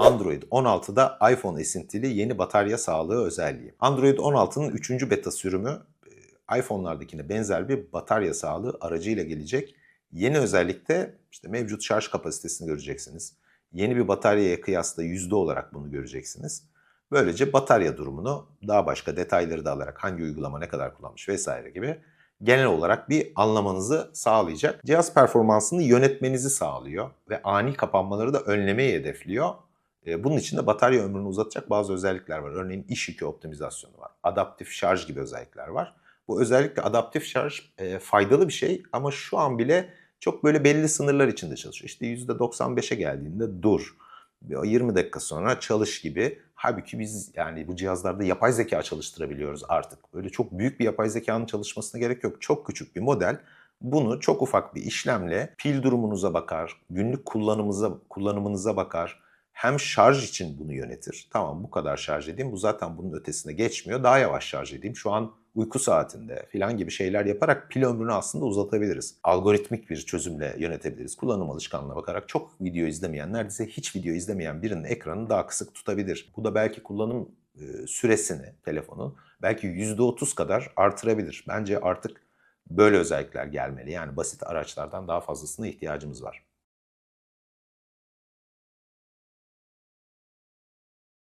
Android 16'da iPhone esintili yeni batarya sağlığı özelliği. Android 16'nın 3. beta sürümü e, iPhone'lardakine benzer bir batarya sağlığı aracıyla gelecek. Yeni özellikte işte mevcut şarj kapasitesini göreceksiniz. Yeni bir bataryaya kıyasla yüzde olarak bunu göreceksiniz. Böylece batarya durumunu daha başka detayları da alarak hangi uygulama ne kadar kullanmış vesaire gibi genel olarak bir anlamanızı sağlayacak. Cihaz performansını yönetmenizi sağlıyor ve ani kapanmaları da önlemeyi hedefliyor. E, Bunun için de batarya ömrünü uzatacak bazı özellikler var. Örneğin iş yükü optimizasyonu var. Adaptif şarj gibi özellikler var. Bu özellikle adaptif şarj e, faydalı bir şey ama şu an bile çok böyle belli sınırlar içinde çalışıyor. İşte %95'e geldiğinde dur. Bir 20 dakika sonra çalış gibi. Halbuki biz yani bu cihazlarda yapay zeka çalıştırabiliyoruz artık. Öyle çok büyük bir yapay zekanın çalışmasına gerek yok. Çok küçük bir model bunu çok ufak bir işlemle pil durumunuza bakar, günlük kullanımıza kullanımınıza bakar. Hem şarj için bunu yönetir. Tamam bu kadar şarj edeyim. Bu zaten bunun ötesine geçmiyor. Daha yavaş şarj edeyim. Şu an uyku saatinde filan gibi şeyler yaparak pil ömrünü aslında uzatabiliriz. Algoritmik bir çözümle yönetebiliriz. Kullanım alışkanlığına bakarak çok video izlemeyen, neredeyse hiç video izlemeyen birinin ekranını daha kısık tutabilir. Bu da belki kullanım e, süresini telefonun belki %30 kadar artırabilir. Bence artık böyle özellikler gelmeli. Yani basit araçlardan daha fazlasına ihtiyacımız var.